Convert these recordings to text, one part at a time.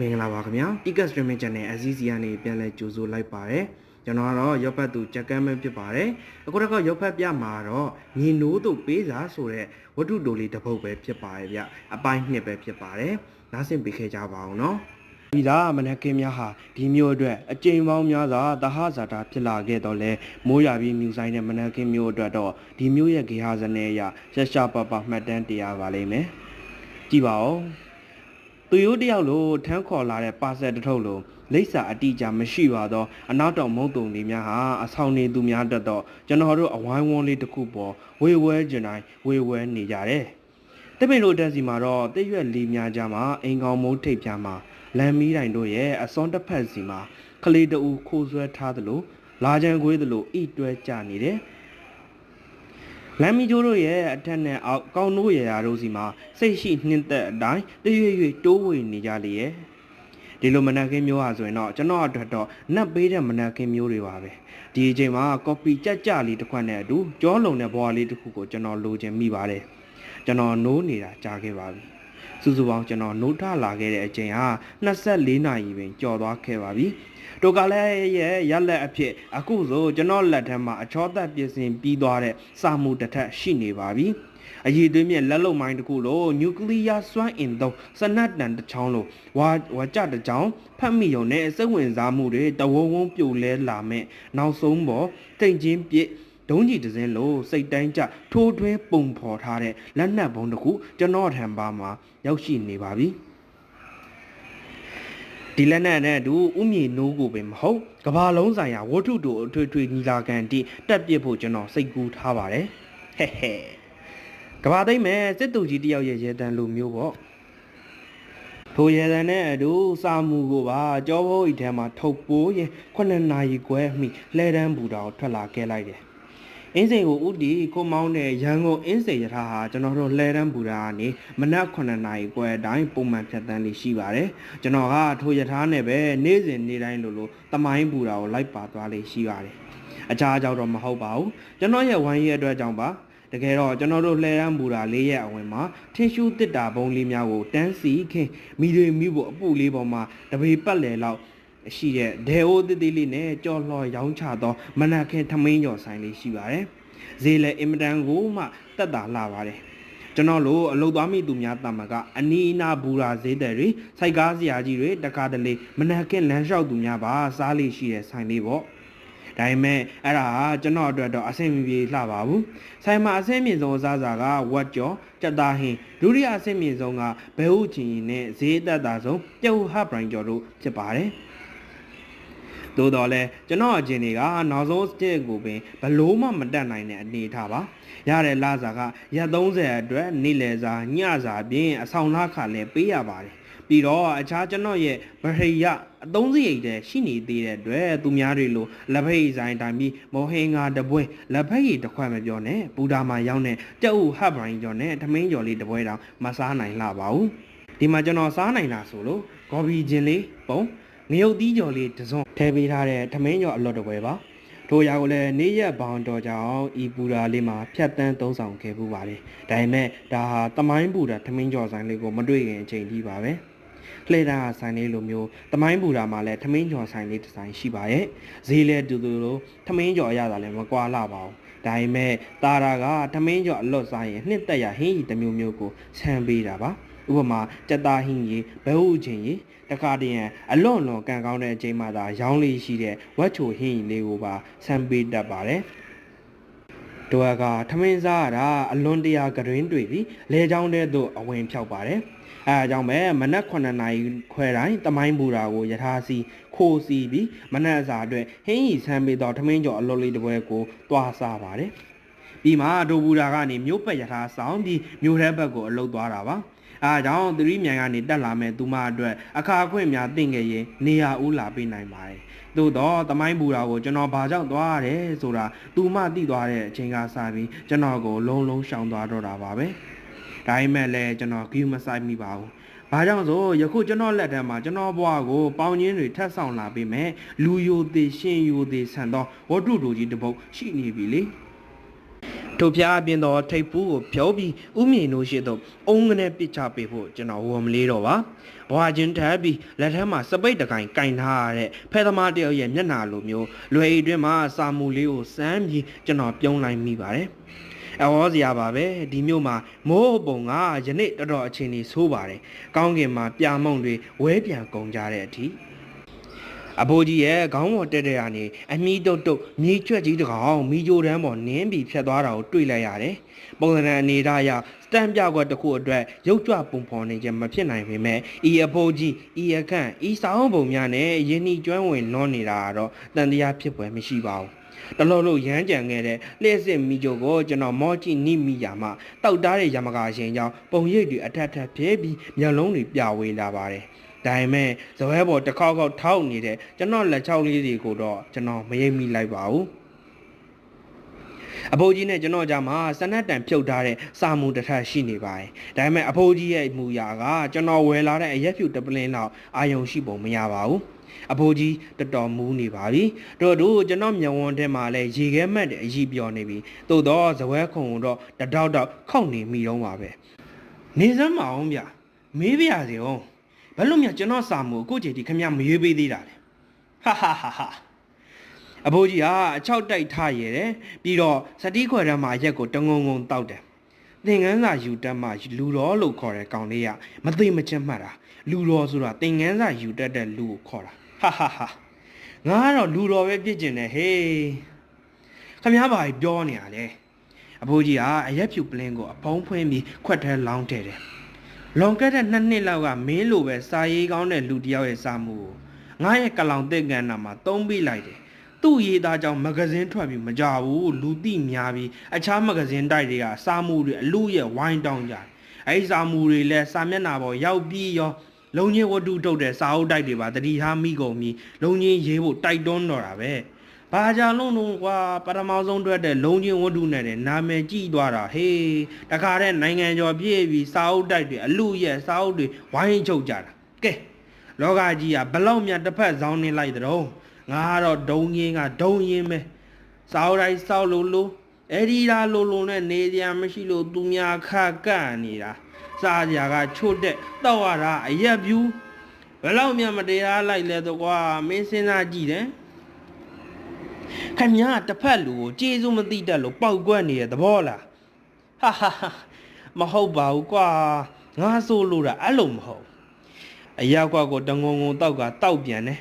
မင်္ဂလာပါခင်ဗျာ Ecast Streaming Channel အစည်းအစီကနေပြန်လဲကြိုဆိုလိုက်ပါတယ်ကျွန်တော်ကတော့ရောက်ဖတ်သူကြက်ကမ်းပဲဖြစ်ပါတယ်အခုတော့ရောက်ဖတ်ပြမှာတော့ညီနိုးတို့ပေးစာဆိုတဲ့ဝတ္ထုတိုလေးတစ်ပုဒ်ပဲဖြစ်ပါတယ်ဗျအပိုင်းနှစ်ပဲဖြစ်ပါတယ်နားဆင်ပေးခဲ့ကြပါအောင်နော်ဒီသားမနက်ကင်းများဟာဒီမျိုးအတွက်အကြိမ်ပေါင်းများစွာတဟဇာတာဖြစ်လာခဲ့တော့လဲမိုးရွာပြီးမြူဆိုင်တဲ့မနက်ကင်းမျိုးအတွက်တော့ဒီမျိုးရဲ့ဂေဟာဇနေအရရှက်ရှာပပမှတ်တမ်းတရားပါလိမ့်မယ်ကြည့်ပါဦး သူရိုးတယောက်လိုထမ်းခေါ်လာတဲ့ပါဆက်တစ်ထုပ်လိုလိပ်စာအတိအကျမရှိပါတော့အနောက်တောင်မုံတုံလေးများဟာအဆောင်နေသူများတက်တော့ကျွန်တော်တို့အဝိုင်းဝန်းလေးတစ်ခုပေါ်ဝေဝဲကျင်တိုင်းဝေဝဲနေကြတယ်။တပင်လိုတက်စီမှာတော့တရွက်လေးများကြမှာအိမ်ကောင်မိုးထိပ်ပြမှာလမ်းမီးတိုင်တို့ရဲ့အစွန်းတစ်ဖက်စီမှာကလေးတူခိုးဆွဲထားသလိုလာကြံခွေးသလိုဣတွဲကြနေတယ်။ လမ်းမီကျိုးတို့ရဲ့အထက်နဲ့အောက်ကောင်းတို့ရရာတို့စီမှာစိတ်ရှိနှင်းသက်အတိုင်းတရွေ့ရွေ့တိုးဝေနေကြလေရဲ့ဒီလိုမနက်ခင်းမျိုးဟာဆိုရင်တော့ကျွန်တော်အတွက်တော့နတ်ပေးတဲ့မနက်ခင်းမျိုးတွေပါပဲဒီအချိန်မှာကော်ပီကြက်ကြလေးတစ်ခွက်နဲ့အတူကြောလုံတဲ့ဘွားလေးတစ်ခုကိုကျွန်တော်လိုချင်မိပါတယ်ကျွန်တော်နိုးနေတာကြားခဲ့ပါပြီစုစုပေါင်းကျွန်တော်နိုးထလာခဲ့တဲ့အချိန်ဟာ24နာရီပင်ကြော်သွားခဲ့ပါပြီ တိုကလည်းရဲ့ရက်လက်အဖြစ်အခုဆိုကျွန်တော်လက်ထက်မှာအချောသက်ပြင်ဆင်ပြီးသွားတဲ့စာမှုတစ်ထက်ရှိနေပါပြီအရေးသွေးမြက်လက်လုံမိုင်းတစ်ခုလို့နျူကလ িয়ার စွမ်းအင်သုံးစနတ်တန်တစ်ချောင်းလို့ဝါဝါကြတစ်ချောင်းဖတ်မိုံနဲ့စိတ်ဝင်စားမှုတွေတဝုံဝုံပြိုလဲလာမဲ့နောက်ဆုံးပေါ်တိမ်ချင်းပြစ်ဒုံးကြီးတစ်စင်းလို့စိတ်တိုင်းကြထိုးထွင်းပုံဖော်ထားတဲ့လက်နက်ဘုံတစ်ခုကျွန်တော်ထံပါမှာရောက်ရှိနေပါပြီ ဒီလက်နက်နဲ့အတူဥမြေနိုးကိုပင်မဟုတ်ကဘာလုံးဆိုင်ရာဝတ္ထုတို့အထွေထွေညီလာခံတိတက်ပြစ်ဖို့ကျွန်တော်စိတ်ကူးထားပါတယ်ဟဲ့ဟဲ့ကဘာသိမ့်မဲ့စစ်တူကြီးတယောက်ရဲ့ရဲတန်းလိုမျိုးပေါ့ထိုရဲတန်းနဲ့အတူစာမူကိုပါကြောဘိုးဤထဲမှာထုတ်ပိုးရင်ခုနှစ်နာရီခွဲမိလှဲတန်းဘူတာကိုထွက်လာခဲ့လိုက်တယ် အင်းစိန်ကိုဥတီကိုမောင်းတဲ့ရန်ကုန်အင်းစိန်ရထားဟာကျွန်တော်တို့လှဲတန်းဘူတာကနေမနက်9နာရီခွဲအတိုင်းပုံမှန်ဖြတ်တန်းလေးရှိပါတယ်ကျွန်တော်ကထိုရထားနဲ့ပဲနေ့စဉ်နေ့တိုင်းလိုလိုတမိုင်းဘူတာကိုလိုက်ပါသွားလေးရှိပါတယ်အခြားကြောင့်တော့မဟုတ်ပါဘူးကျွန်တော်ရဲ့ဝိုင်းရဲ့အတွက်ကြောင့်ပါတကယ်တော့ကျွန်တော်တို့လှဲရန်ဘူတာလေးရဲ့အဝင်မှာထင်းရှူးတစ်တာဘုံလေးများကိုတန်းစီခင်မိတွေမိဖို့အပူလေးပေါ်မှာတပေပတ်လည်လောက် ရှိတဲ့ဒဲအိုးတစ်သေးလေးနဲ့ကြော်လှော်ရောင်းချသောမနက်ခင်းထမင်းကျော်ဆိုင်လေးရှိပါတယ်။ဈေးလည်းအင်မတန်ကိုမှတက်တာလာပါတယ်။ကျွန်တော်လိုအလုပ်သွားမိသူများတာမကအနီးအနားဘူရာဈေးတယ်တွေစိုက်ကားစရာကြီးတွေတကားတလေမနက်ခင်းလမ်းလျှောက်သူများပါစားလေးရှိတဲ့ဆိုင်လေးပေါ့။ဒါပေမဲ့အဲ့ဒါဟာကျွန်တော်အတွက်တော့အဆင်မပြေလှပါဘူးဆိုင်မှာအဆင်မြင့်ဆုံးအစားအစာကဝက်ကြော်ကြက်သားဟင်းဒုတိယအဆင်မြင့်ဆုံးကဘဲဥချင်နဲ့ဈေးသက်သာဆုံးပြုတ်ဟပ်ဘရိုင်ကျော်တို့ဖြစ်ပါတယ် သို့တော်လဲကျွန်တော်အကျင်တွေကနောက်ဆုံးစတစ်ကိုပင်ဘလို့မှမတက်နိုင်တဲ့အနေထားပါရတဲ့လစာကရက်30အတွက်နေ့လယ်စာညစာပြင်အဆောင်လာခါလည်းပေးရပါတယ်ပြီးတော့အခြားကျွန်တော်ရဲ့ဗဟိယအသုံးစရိတ်တဲ့ရှိနေသေးတဲ့အတွက်သူများတွေလိုလက်ဖက်ရည်ဆိုင်တိုင်းပြီးမော်ဟင်ငါတပွဲလက်ဖက်ရည်တစ်ခွက်မပြောနဲ့ဘူဒါမှာရောက်တဲ့တက်ဥဟပ်ဘရိုင်းကျော်နဲ့ထမင်းကျော်လေးတပွဲတောင်မစားနိုင်လှပါဘူးဒီမှာကျွန်တော်စားနိုင်တာဆိုလို့ဂေါ်ဘီဂျင်လေးပုံ ငရုတ်သီးကျော်လေးတစုံထည့်ပေးထားတဲ့ထမင်းကျော်အလော့တပွဲပါထိုရာကိုလည်းနေ့ရက်ဘောင်တော်ကြောင့်ဤပူရာလေးမှာဖြတ်တန်းသုံးဆောင်ခဲ့ပူပါတယ်ဒါပေမဲ့ဒါဟာတမိုင်းပူတာထမင်းကျော်ဆိုင်လေးကိုမတွေ့ခင်အချိန်ကြီးပါပဲလှည့်တာဆိုင်လေးလိုမျိုးတမိုင်းပူတာမှာလည်းထမင်းကျော်ဆိုင်လေးတစ်ဆိုင်ရှိပါရဲ့ဈေးလဲတူတူလိုထမင်းကျော်အရသာလည်းမကွာလာပါဘူးဒါပေမဲ့တာရာကထမင်းကျော်အလွတ်စားရင်နှစ်သက်ရဟင်းကြီးတစ်မျိုးမျိုးကိုဆန်းပေးတာပါ ဥပမာကြက်သားဟင်းကြီးဘဲဥချင်းကြီးတခါတည်းရန်အလွန်လွန်ကန်ကောင်းတဲ့အချိန်မှသာရောင်းလေးရှိတဲ့ဝက်ချိုဟင်းကြီးလေးကိုပါဆန်းပေးတတ်ပါတယ်တို့ကထမင်းစားရတာအလွန်တရာကတွင်တွေ့ပြီးလဲချောင်းတဲ့သို့အဝင်ဖြောက်ပါတယ်အဲအကြောင်းပဲမနက်9နာရီခွဲတိုင်းတမိုင်းဘူတာကိုယထာစီခိုးစီပြီးမနက်အစာအတွက်ဟင်းရီဆန်းပေးတော့ထမင်းကျော်အလုပ်လေးတစ်ပွဲကိုတွားစားပါတယ်ပြီးမှဒိုဘူတာကနေမြို့ပတ်ယထာဆောင်ပြီးမြို့ထဲဘက်ကိုအလုပ်သွားတာပါ အဲအကြောင်းသတိမြန်ကနေတက်လာမဲ့သူမအတွက်အခါအခွင့်များတင့်ခဲ့ရင်နေရာဦးလာပေးနိုင်ပါတယ်သို့တော့တမိုင်းဘူတာကိုကျွန်တော်ဘာကြောင့်သွားရတယ်ဆိုတာသူမသိသွားတဲ့အချိန်ကစပြီးကျွန်တော်ကိုလုံးလုံးရှောင်သွားတော့တာပါပဲဒါပေမဲ့လည်းကျွန်တော်ဂီးမဆိုင်မိပါဘူး။ဘာကြောင့်ဆိုယခုကျွန်တော်လက်ထက်မှာကျွန်တော်ဘွားကိုပေါင်းချင်းတွေထပ်ဆောင်လာပြီးမဲ့လူယိုသေးရှင်ယိုသေးဆန်သောဝတ္ထုတို့ကြီးတစ်ပုဒ်ရှိနေပြီလေ။ ထိုဖျားအပြင်သောထိပ်ဖူးကိုဖြုတ်ပြီးဥမြေနိုးရှိသို့အုံးကနေပစ်ချပေးဖို့ကျွန်တော်ဝန်မလေးတော့ပါဘွာချင်းထပ်ပြီးလက်ထဲမှာစပိတ်တကိုင်ကင်ထားရတဲ့ဖဲသမားတယောက်ရဲ့မျက်နှာလိုမျိုးလွယ်ရီတွင်မှာစာမူလေးကိုစမ်းပြီးကျွန်တော်ပြုံးလိုက်မိပါတယ်အဝေါ်စရာပါပဲဒီမျိုးမှာမိုးပုံကယနေ့တော်တော်အချိန်ကြီးဆိုးပါတယ်ကောင်းကင်မှာပြာမုံတွေဝဲပြန်ကုန်ကြတဲ့အထိ အဘိုးကြီးရဲ့ခေါင်းပေါ်တက်တဲ့ကနေအမီးတုတ်တုတ်မြေကျွက်ကြီးတစ်ကောင်မီဂျိုတန်းပေါ်နင်းပြီးဖြတ်သွားတာကိုတွေ့လိုက်ရတယ်ပုံစံအနေထားအရစတန်ပြကွက်တစ်ခုအတွက်ရုပ်ကြွပုံဖော်နေခြင်းမဖြစ်နိုင်ပေမဲ့ဤအဘိုးကြီးဤအခန့်ဤစာအုပ်ပုံများနဲ့ယင်းဤကျွမ်းဝင်လွန်နေတာကတော့တန်တရားဖြစ်ပွဲမရှိပါဘူးတလုံးလို့ရမ်းကြံခဲ့တဲ့လျှက်စစ်မိကြိုကိုကျွန်တော်မောကြည့်နိမိယာမှတောက်တားတဲ့ရမကာရှင်ကြောင့်ပုံရိပ်တွေအထက်ထက်ဖြဲပြီးမျက်လုံးတွေပြဝေးလာပါတယ်။ ဒါပေမဲ့ဇပွဲပေါ်တစ်ခေါက်ခေါက်ထောက်နေတဲ့ကျွန်တော်လက်ချောက်လေးတွေကိုတော့ကျွန်တော်မရိပ်မိလိုက်ပါဘူး။အဖိုးကြီးနဲ့ကျွန်တော်ကြားမှာစနက်တန်ဖြုတ်ထားတဲ့စာမူတစ်ထပ်ရှိနေပါတယ်။ဒါပေမဲ့အဖိုးကြီးရဲ့မူရာကကျွန်တော်ဝယ်လာတဲ့အရက်ဖြူတပလင်းလောက်အာယုံရှိပုံမရပါဘူး။အဖိုးကြီးတော်တော်မူးနေပါပြီတို့တို့ကျွန်တော်မျက်ဝန်းထဲမှာလဲရေခဲမှတ်တဲ့အကြီးပြောနေပြီသို့တော့ဇပွဲခုံတော့တတောက်တောက်ခောက်နေမိတော့ပါပဲနေစမ်းမအောင်ဗျမေးပြရစီအောင် ဘယ်လို့မြကျွန်တော်စာမှုကိုကြည်ဒီခမမရွေးပေးသေးတာလဲဟာဟာဟာဟာအဖိုးကြီးဟာအချောက်တိုက်ထားရတဲ့ပြီးတော့စတိခွက်ထဲမှာရက်ကိုတငုံငုံတောက်တယ်သင်ငန်းစာယူတက်မှလူတော်လို့ခေါ်တဲ့ကောင်လေးကမသိမချင်းမှတ်တာလူတော်ဆိုတာသင်ငန်းစာယူတက်တဲ့လူကိုခေါ်တာဟာဟာဟာငါကတော့လူတော်ပဲပြစ်ကျင်တယ်ဟေးခမ ्या ဘာကြီးပြောနေရလဲအဖိုးကြီးကအရက်ဖြူပလင်းကိုအဖုံးဖွင့်ပြီးခွက်ထဲလောင်းထည့်တယ် လွန်ခဲ့တဲ့နှစ်နှစ်လောက်ကမင်းလိုပဲစာရေးကောင်းတဲ့လူတယောက်ရဲ့စာမှုကိုငါရဲ့ကလောင်တဲ့ကန်နာမှာသုံးပေးလိုက်တယ်သူ့ရေးသားကြောင့်မဂဇင်းထွက်ပြီးမကြဘူးလူသိများပြီးအခြားမဂဇင်းတိုက်တွေကစာမှုတွေအလူရဲ့ဝိုင်းတောင်းကြတယ်အဲဒီစာမှုတွေလည်းစာမျက်နှာပေါ်ရောက်ပြီးရောလုံချင်းဝတ္ထုထုတ်တဲ့စာအုပ်တိုက်တွေပါတတိထားမိကုန်ပြီလုံချင်းရေးဖို့တိုက်တွန်းတော့တာပဲ ဘာကြလုံးလုံးကွာပထမဆုံးတွေ့တဲ့လုံချင်းဝတ္ထုနဲ့တဲ့နာမည်ကြည့်သွားတာဟေးတခါတဲ့နိုင်ငံကျော်ပြည့်ပြီးစာအုပ်တိုက်တွေအလူရဲ့စာအုပ်တွေဝိုင်းချုပ်ကြတာကဲလောကကြီးကဘလောက်မြတ်တစ်ဖက်ဆောင်းနေလိုက်တဲ့ငါကတော့ဒုံရင်းကဒုံရင်းပဲစာအုပ်တိုင်းစောက်လို့လို့အဲ့ဒီလားလို့လို့နဲ့နေကြမရှိလို့သူများခကန့်နေတာစားကြကချို့တဲ့တောက်ရတာအရက်ပြူဘယ်လောက်များမတရားလိုက်လဲတော့ကွာမင်းစဉ်းစားကြည့်တယ် ခမညာတစ်ဖက်လူကိုကျေးဇူးမသိတတ်လို့ပောက်ကွက်နေတဲ့သဘောလားဟာဟာဟာမဟုတ်ပါဘူးကွာငါဆိုလို့တာအဲ့လိုမဟုတ်အရက်ကွက်ကိုတငုံငုံတောက်ကတောက်ပြန်တယ်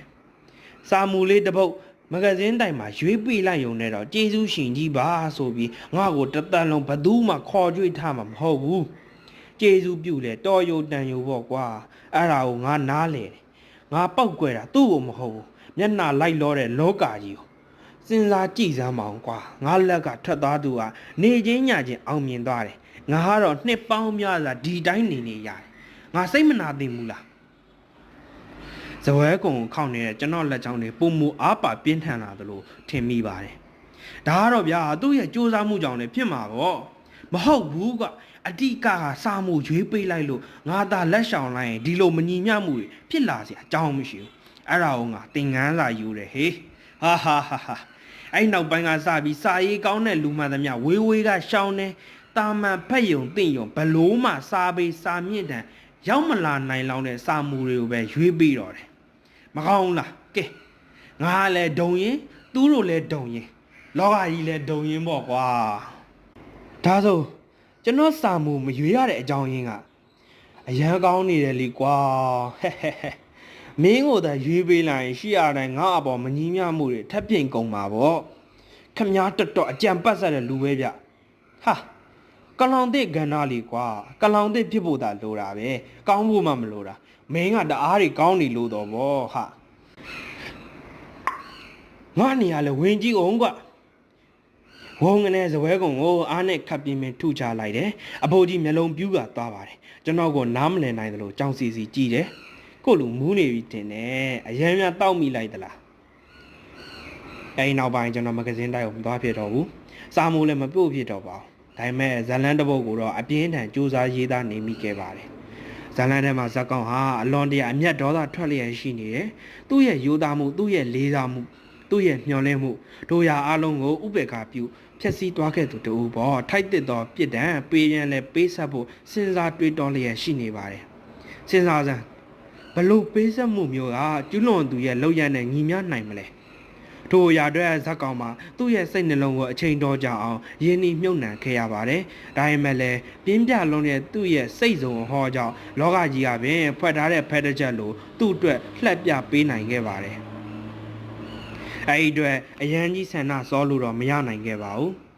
စာမူလေးတစ်ပုတ်မဂဇင်းတိုင်မှာရွေးပြလိုက်ရုံနဲ့တော့ကျေးဇူးရှင်ကြီးပါဆိုပြီးငါ့ကိုတသက်လုံးဘသူမှခေါ်ကြွေးထားမှာမဟုတ်ဘူးကျေးဇူးပြုတယ်တော်ယုံတန်ယုံပေါ့ကွာအဲ့ဒါကိုငါနားလေတယ်ငါပောက်ကွယ်တာသူ့ကိုမဟုတ်ဘူးမျက်နှာလိုက်လောတဲ့လောကာကြီးကို စဉ်းစားကြည့်စမ်းပါအောင်ကွာငါလက်ကထွက်သွားသူကနေချင်းညချင်းအောင်မြင်သွားတယ်ငါကတော့နှစ်ပေါင်းများစွာဒီတိုင်းနေနေရတယ်ငါစိတ်မနာသင့်ဘူးလားဇဝဲကုံခောက်နေတဲ့ကျွန်တော်လက်ချောင်းတွေပုံမူအားပါပြင်းထန်လာသလိုထင်မိပါတယ်ဒါကတော့ဗျာသူ့ရဲ့စူးစမ်းမှုကြောင့်လည်းဖြစ်မှာပေါ့မဟုတ်ဘူးကအတိကကစာမှုရွေးပေးလိုက်လို့ငါသာလက်ဆောင်လိုက်ရင်ဒီလိုမညီမျှမှုတွေဖြစ်လာစရာအကြောင်းမရှိဘူးအဲ့ဒါကိုငါသင်ငန်းစာယူတယ်ဟေးဟာဟာဟာဟာ အဲ့နောက်ပိုင်းကစပြီးစာရေးကောင်းတဲ့လူမှန်သမျှဝေးဝေးကရှောင်းတယ်တာမန်ဖက်ယုံတင့်ယုံဘလို့မှစာပေစာမြင့်တန်ရောက်မလာနိုင်လောက်တဲ့စာမူတွေကိုပဲရွေးပြီးတော့တယ်မကောင်းလားကဲငါလည်းဒုံရင်သူတို့လည်းဒုံရင်လောကကြီးလည်းဒုံရင်ပေါ့ကွာဒါဆိုကျွန်တော်စာမူမရွေးရတဲ့အကြောင်းရင်းကအရန်ကောင်းနေတယ်လေကွာဟဲ့ဟဲ့ဟဲ့ မင်းကိုသာရွေးပေးလိုက်ရင်ရှိရတိုင်းငါအပေါ်မညီမျှမှုတွေထပ်ပြင်ကုန်ပါဗောခမားတော်တော်အကြံပတ်ဆက်တဲ့လူပဲဗျဟာကလောင်တဲ့ကဏ္ဍလေးကွာကလောင်တဲ့ဖြစ်ဖို့သာလိုတာပဲကောင်းဖို့မှမလိုတာမင်းကတအားတွေကောင်းနေလို့တော့ဗောဟာငါနေရလဲဝင်ကြည့်အောင်ကွာဝုံငနဲ့ဇပွဲကုံကိုအားနဲ့ခပ်ပြင်းပြင်းထုချလိုက်တယ်အဖိုးကြီးမျက်လုံးပြူးကသွားပါတယ်ကျွန်တော်ကနားမလည်နိုင်သလိုကြောင်စီစီကြည့်တယ် ကိုလူမူးနေပြီတင်တယ်အရင်များတောက်မိလိုက်သလားအဲဒီနောက်ပိုင်းကျွန်တော်မဂဇင်းတိုက်ကိုမသွားဖြစ်တော့ဘူးစာမိုးလည်းမပြုတ်ဖြစ်တော့ပါဘူးဒါပေမဲ့ဇလန်တပုတ်ကိုတော့အပြင်းထန်စူးစမ်းရေးသားနေမိခဲ့ပါတယ်ဇလန်ထဲမှာဇက်ကောင်ဟာအလွန်တရာအမျက်ဒေါသထွက်လျက်ရှိနေတယ်သူ့ရဲ့ယူသားမှုသူ့ရဲ့လေးစားမှုသူ့ရဲ့မျှော်လင့်မှုတို့ရာအလုံးကိုဥပေက္ခပြုဖျက်ဆီးသွားခဲ့သူတူပေါ့ထိုက်တစ်သောပြစ်ဒဏ်ပေးရန်လဲပေးဆက်ဖို့စဉ်းစားတွေးတောလျက်ရှိနေပါတယ်စဉ်းစားစမ်း ဘလို့ပေးဆက်မှုမျိုးကကျူးလွန်သူရဲ့လောက်ရတဲ့ညီမျှနိုင်မလဲထိုအရာအတွက်ဇက်ကောင်မှာသူ့ရဲ့စိတ်နှလုံးကိုအချိန်တော်ကြအောင်ယင်းဤမြုပ်နှံခဲ့ရပါတယ်။ဒါပေမဲ့လည်းပြင်းပြလုံးတဲ့သူ့ရဲ့စိတ်စုံဟောကြောင့်လောကကြီးကပင်ဖွက်ထားတဲ့ဖက်တစ်ချက်လိုသူ့အတွက်လှက်ပြပေးနိုင်ခဲ့ပါတယ်။အဲဒီအတွက်အရန်ကြီးဆန္ဒစောလို့တော့မရနိုင်ခဲ့ပါဘူး။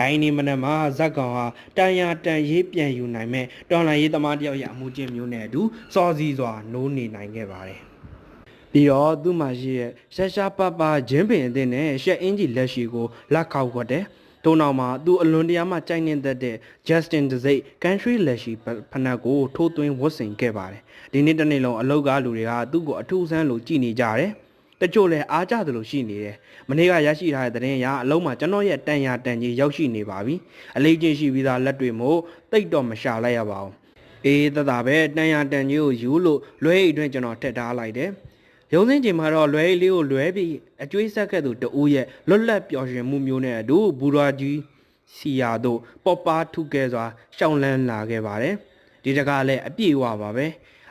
အိုင်းဒီမနက်မှာဇက်ကောင်ဟာတန်ရာတန်ရေးပြန်ယူနိုင်မဲ့တော်လန်ရေးသမားတယောက်ရဲ့အမှုချင်းမျိုးနဲ့အတူစောစီစွာနိုးနေနိုင်ခဲ့ပါတယ်။ပြီးတော့သူ့မှာရှိရဲ့ရှာရှာပပဂျင်းပင်အသင်းနဲ့ရှက်အင်ဂျီလက်ရှိကိုလက်ခောက်ခွက်တယ်။ထို့နောက်မှာသူအလွန်တရာမှကြိုက်နေတတ်တဲ့ Justin DeZay Country လက်ရှိဖနက်ကိုထိုးသွင်းဝတ်ဆင်ခဲ့ပါတယ်။ဒီနေ့တစ်နေ့လုံးအလောက်ကလူတွေကသူ့ကိုအထူးဆန်းလို့ကြည်နေကြတယ်။ တချို့လည်းအားကြသလိုရှိနေတယ်။မနေ့ကရရှိထားတဲ့သတင်းအရအလုံးမှာကျွန်တော်ရဲ့တန်ရာတန်ကြီးရောက်ရှိနေပါပြီ။အလေးချင်းရှိပြီးသားလက်တွေမို့တိတ်တော့မရှာလိုက်ရပါဘူး။အေးတသာပဲတန်ရာတန်ကြီးကိုယူလို့လွဲအိတ်အတွင်းကျွန်တော်ထက်ထားလိုက်တယ်။ရုံးစင်းချိန်မှာတော့လွဲလေးကိုလွဲပြီးအကျွေးဆက်ခဲ့သူတဦးရဲ့လွတ်လပ်ပျော်ရွှင်မှုမျိုးနဲ့အတူဘူရာကြီးစီယာတို့ပေါ်ပါထုခဲ့စွာရှောင်းလန်းလာခဲ့ပါတယ်ဒီတကားလည်းအပြည့်ဝပါပဲ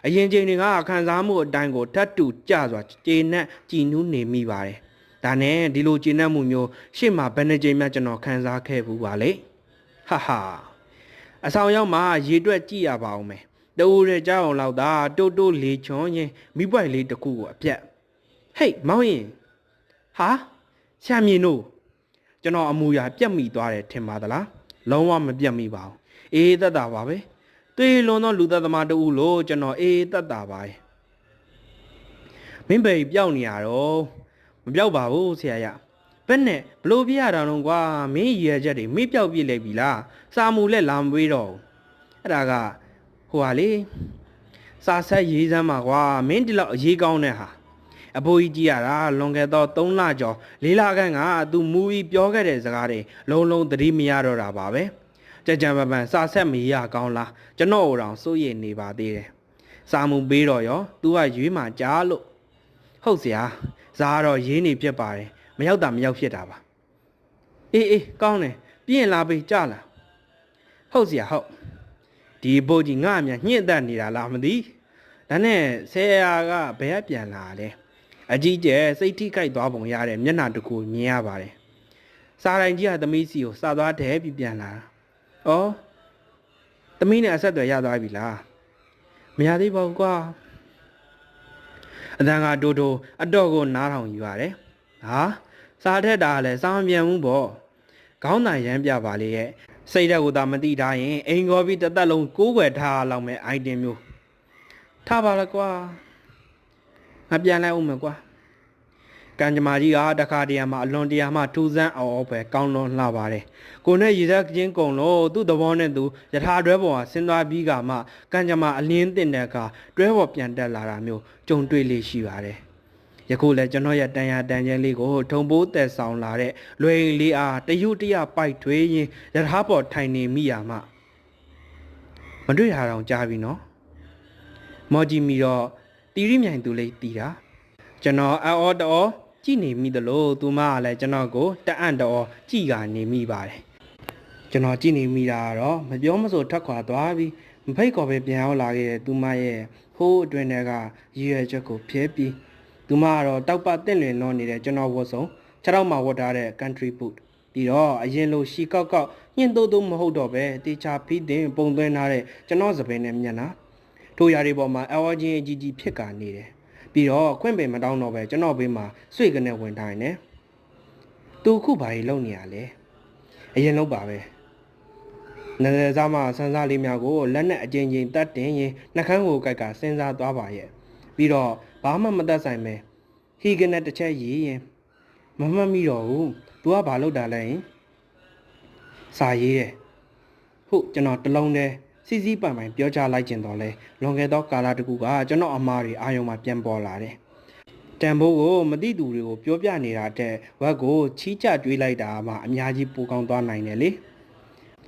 အရင်ချိန်တွေကခံစားမှုအတိုင်းကိုထတ်တူကြစွာကျေနပ်ကြည်နူးနေမိပါတယ်ဒါနဲ့ဒီလိုကျေနပ်မှုမျိုးရှေ့မှာဘယ်နှကြိမ်မှကျွန်တော်ခံစားခဲ့ဘူးပါလေဟာဟာအဆောင်ရောက်မှာရေတွက်ကြည့်ရပါအောင်မယ်တူတဲ့ကြောက်အောင်လောက်သာတိုးတိုးလေးချွန်ရင်မိပွိုက်လေးတစ်ခုကိုအပြက်ဟေးမောင်ရင်ဟာဆရာမြင်တို့ကျွန်တော်အမူအရာပြက်မိသွားတယ်ထင်ပါသလားလုံးဝမပြက်မိပါဘူးအေးသက်တာပါပဲ သွေးလွန်သောလူသက်သမားတူလို့ကျွန်တော်အေးသက်တာပါရဲ့မင်းပဲပျောက်နေရတော့မပျောက်ပါဘူးဆရာရဘက်နဲ့ဘလို့ပြရတာတော့ကွာမင်းရည်ရချက်တွေမေ့ပျောက်ပြစ်လိုက်ပြီလားစာမူလက်လာမပေးတော့အဲ့ဒါကဟိုဟာလေစာဆက်ရေးစမ်းပါကွာမင်းဒီလောက်အရေးကောင်းတဲ့ဟာအဖိုးကြီးကြည့်ရတာလွန်ခဲ့သော3လကျော်၄လခန့်ကသူမူပြီးပြောခဲ့တဲ့စကားတွေလုံးလုံးသတိမရတော့တာပါပဲ ကြကြပပန်စာဆက်မရကောင်းလားကျွန်တော်တို့စိုးရိမ်နေပါသေးတယ်စာမှုပေးတော့ရော तू ကရွေးမှကြားလို့ဟုတ်စရာဇာကတော့ရေးနေဖြစ်ပါတယ်မရောက်တာမရောက်ဖြစ်တာပါအေးအေးကောင်းတယ်ပြင်လာပြီကြလားဟုတ်စရာဟုတ်ဒီဘုတ်ကြီးငါအမြညှင့်သက်နေတာလားမသိဒါနဲ့ဆရာကဘယ်ကပြန်လာလဲအကြီးကျယ်စိတ်ထိခိုက်သွားပုံရတဲ့မျက်နှာတစ်ခုမြင်ရပါတယ်စာတိုင်းကြီးကသမီးစီကိုစသွားတယ်ပြီးပြန်လာ ဩသမီးနဲ့အဆက်အသွယ်ရသွားပြီလားမရသေးပါဘူးကွာအတန်ကတိုးတိုးအတော့ကိုနားထောင်ယူရတယ်ဟာစားထက်တာလည်းစားမပြန်ဘူးပေါ့ခေါင်းတန်ရမ်းပြပါလေရဲ့စိတ်ဓာတ်ကိုသာမသိထားရင်အိမ်ကောပြီးတစ်သက်လုံးကိုးကွယ်ထားလောက်မဲ့ item မျိုးထားပါလားကွာငါပြန်လိုက်ဦးမယ်ကွာ ကံကြမ္မာကြီးကတခါတရံမှာအလွန်တရာမှထူးဆန်းအောင်ပဲကောင်းလွန်လှပါတယ်ကိုနဲ့ရည်သက်ချင်းကုံလို့သူ့သဘောနဲ့သူယထာတွဲပေါ်ကဆင်းသွားပြီးကမှကံကြမ္မာအလင်းတင်တဲ့အခါတွဲပေါ်ပြန်တက်လာတာမျိုးကြုံတွေ့လေးရှိပါတယ်ယခုလည်းကျွန်တော်ရဲ့တန်ရာတန်ကျဲလေးကိုထုံပိုးတက်ဆောင်လာတဲ့လွယ်လေးအားတယုတရပိုက်ထွေးရင်ရထားပေါ်ထိုင်နေမိရမှမတွေ့ရအောင်ကြားပြီနော်မော်ဂျီမီတော့တီရိမြိုင်သူလေးတီတာကျွန်တော်အော်တော် ကြည်နေမိသလိုသူမကလည်းကျွန်တော်ကိုတအံ့တော်ကြည်ကနေမိပါတယ်ကျွန်တော်ကြည်နေမိတာကတော့မပြောမဆိုထက်ခွာသွားပြီးမဖိတ်ကော်ပဲပြန်ရောက်လာခဲ့တဲ့သူမရဲ့ဟိုးအတွင်တွေကရည်ရွယ်ချက်ကိုဖျဲပြီးသူမကတော့တောက်ပတင့်လွင်လွန်နေတဲ့ကျွန်တော်ဝတ်စုံခြေထောက်မှာဝတ်ထားတဲ့ country boot ပြီးတော့အရင်လိုရှီကောက်ကောက်ညှင်းတိုးတိုးမဟုတ်တော့ပဲတေချာဖီးတင်ပုံသွင်းထားတဲ့ကျွန်တော်စပင်းနဲ့မျက်နှာထိုရာတွေပေါ်မှာအဝါချင်းကြီးကြီးဖြစ်ကာနေတယ် ပြီးတော့ခွင့်ပင်မတောင်းတော့ပဲကျွန်တော်ဘေးမှာဆွေကနေဝင်ထိုင်နေသူခုဘာကြီးလုံနေရလဲအရင်လုံးပါပဲနယ်နယ်စားမှဆန်းစားလေးများကိုလက်နဲ့အကျဉ်းချင်းတတ်တင်ရင်နှကန်းကိုကိုက်ကစဉ်းစားသွားပါရဲ့ပြီးတော့ဘာမှမတတ်ဆိုင်ပဲဟီကနဲ့တစ်ချက်ရေးရင်မမှတ်မိတော့ဘူး तू ကဘာလုပ်တာလဲရင်စာရေးတယ်ဟုတ်ကျွန်တော်တလုံးတည်း စီစီပိုင်ပိုင်ပြောချလိုက်ခြင်းတော့လဲလွန်ခဲ့သောကာလတကူကကျွန်တော်အမားတွေအာယုံမှာပြန်ပေါ်လာတယ်တန်ဖိုးကိုမသိသူတွေကိုပြောပြနေတာတဲ့ဝက်ကိုချီးကျတွေးလိုက်တာမှအများကြီးပိုကောင်းသွားနိုင်တယ်လေ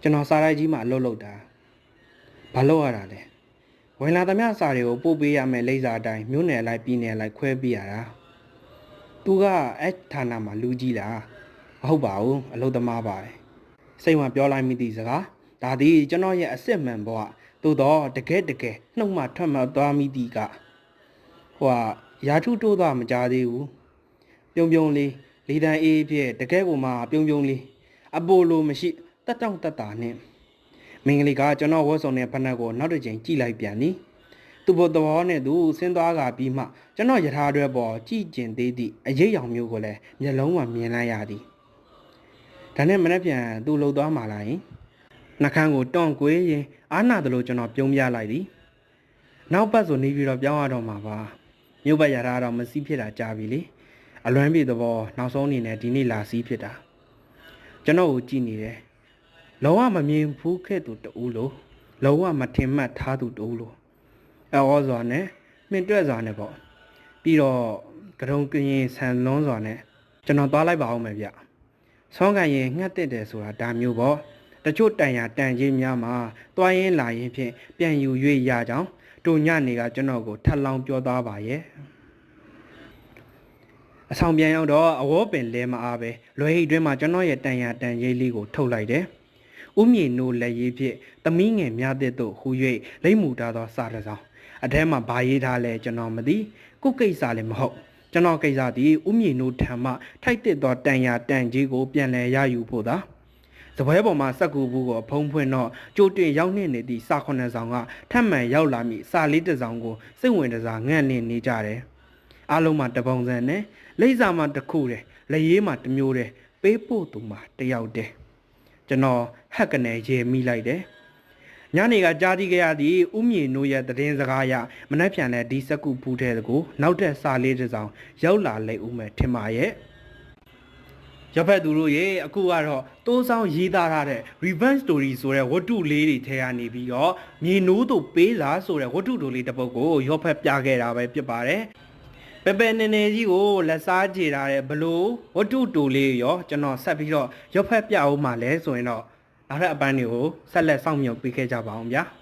ကျွန်တော်စားရိုက်ကြီးမှအလုပ်လုပ်တာဘာလုပ်ရတာလဲဝင်လာသမျှစာတွေကိုပို့ပေးရမယ်လိမ့်စာအတိုင်းမြို့နယ်အလိုက်ပြည်နယ်အလိုက်ခွဲပေးရတာသူကအဲ့ဌာနမှာလူကြီးလားမဟုတ်ပါဘူးအလုပ်သမားပါပဲစိတ်ဝင်ပြောလိုက်မိသည့်စကား ဒါသည်ကျွန်တော်ရဲ့အစ်စ်မှန်ဘဝသို့တော့တကယ်တကယ်နှုတ်မှထွက်မှသွားမိသည့်ကဟိုကရာထုတိုးသွားမကြသေးဘူးပြုံပြုံလေးလေတန်းအေးဖြစ်တကယ်ကိုမှပြုံပြုံလေးအပိုလိုမရှိတက်တောင့်တက်တာနဲ့မင်္ဂလိကကျွန်တော်ဝတ်ဆောင်တဲ့ဖက်နှက်ကိုနောက်တစ်ချိန်ကြည့်လိုက်ပြန်နီသူ့ဘတော်နဲ့သူဆင်းသွားကပြီးမှကျွန်တော်ယထာအတွက်ပေါ်ကြည့်ကျင်သေးသည့်အရေးရောင်မျိုးကိုလည်းမျက်လုံးမှာမြင်လိုက်ရသည်ဒါနဲ့မနေ့ပြန်သူ့လှုပ်သွားမှလာရင် နှကန်းကိုတွန့်ကွေးရင်အာနာသလိုကျွန်တော်ပြုံးပြလိုက်သည်နောက်ပတ်ဆိုနေပြီးတော့ပြောင်းရတော့မှာပါမြို့ပတ်ရတာတော့မစီးဖြစ်တာကြာပြီလေအလွမ်းပြေသဘောနောက်ဆုံးအနေနဲ့ဒီနေ့လာစီးဖြစ်တာကျွန်တော်ကိုကြည့်နေတယ်လောကမမြင်ဘူးခဲ့သူတူလို့လောကမထင်မှတ်ထားသူတူလို့အော်စွာနဲ့မြင့်တွက်စွာနဲ့ပေါ့ပြီးတော့ကရုံကရင်ဆန်လွန်းစွာနဲ့ကျွန်တော်သွားလိုက်ပါအောင်မယ်ဗျဆောင်းကန်ရင်ငှက်တက်တယ်ဆိုတာဒါမျိုးပေါ့ တချို့တန်ရာတန်ကြီးများမှာတွားရင်လာရင်ဖြင့်ပြန်ယူ၍ရကြောင်းတို့ညနေကကျွန်တော်ကိုထပ်လောင်းပြောသားပါရဲ့အဆောင်ပြန်ရောက်တော့အဝေါပင်လဲမအားပဲလွယ်ဟိတ်တွင်းမှာကျွန်တော်ရဲ့တန်ရာတန်ရေးလေးကိုထုတ်လိုက်တယ်ဥမြေနိုးလက်ရေးဖြင့်သမီးငယ်များတဲ့သို့ဟူ၍လိမ့်မူထားသောစာတစ်စောင်အထဲမှာဘာရေးထားလဲကျွန်တော်မသိကုတ်ကိစ္စလည်းမဟုတ်ကျွန်တော်ကိစ္စသည်ဥမြေနိုးထံမှထိုက်တစ်သောတန်ရာတန်ကြီးကိုပြန်လည်ရယူဖို့သာ စပွဲပေါ်မှာစက်ကူဘူးကိုဖုံးဖွင့်တော့ကြိုတင်ရောက်နေနေသည့်စာခုနှစ်ဆောင်ကထပ်မံရောက်လာမိစာလေးတစ်ဆောင်ကိုစိတ်ဝင်တစားငန့်နေနေကြတယ်အားလုံးမှာတပုံစံနဲ့လိမ့်စာမှာတစ်ခုတည်းလက်ရေးမှာတစ်မျိုးတည်းပေးဖို့သူမှာတစ်ယောက်တည်းကျွန်တော်ဟက်ကနေရေမိလိုက်တယ်ညနေကကြားသိခဲ့ရသည့်ဥမြေနိုးရဲ့သတင်းစကားအရမနှက်ပြန်တဲ့ဒီစက်ကူဖူးတဲ့ကိုနောက်ထပ်စာလေးတစ်စောင်ရောက်လာလိမ့်ဦးမယ်ထင်ပါရဲ့ ရပ်ဖက်သူတို့ရေအခုကတော့တိုးဆောင်ရေးသားထားတဲ့ revenge story ဆိုတဲ့ဝတ္ထုလေးတွေထဲကနေပြီးတော့မြေနိုးတို့ပေးလာဆိုတဲ့ဝတ္ထုတိုလေးတစ်ပုဒ်ကိုရော့ဖက်ပြခဲ့တာပဲဖြစ်ပါတယ်ပပနေနေကြီးကိုလက်စားကြည့်ထားတဲ့ဘလို့ဝတ္ထုတူလေးရောကျွန်တော်ဆက်ပြီးတော့ရော့ဖက်ပြအောင်မှလဲဆိုရင်တော့နောက်ထပ်အပန်းတွေကိုဆက်လက်စောင့်မျှော်ပေးခဲ့ကြပါအောင်ဗျာ။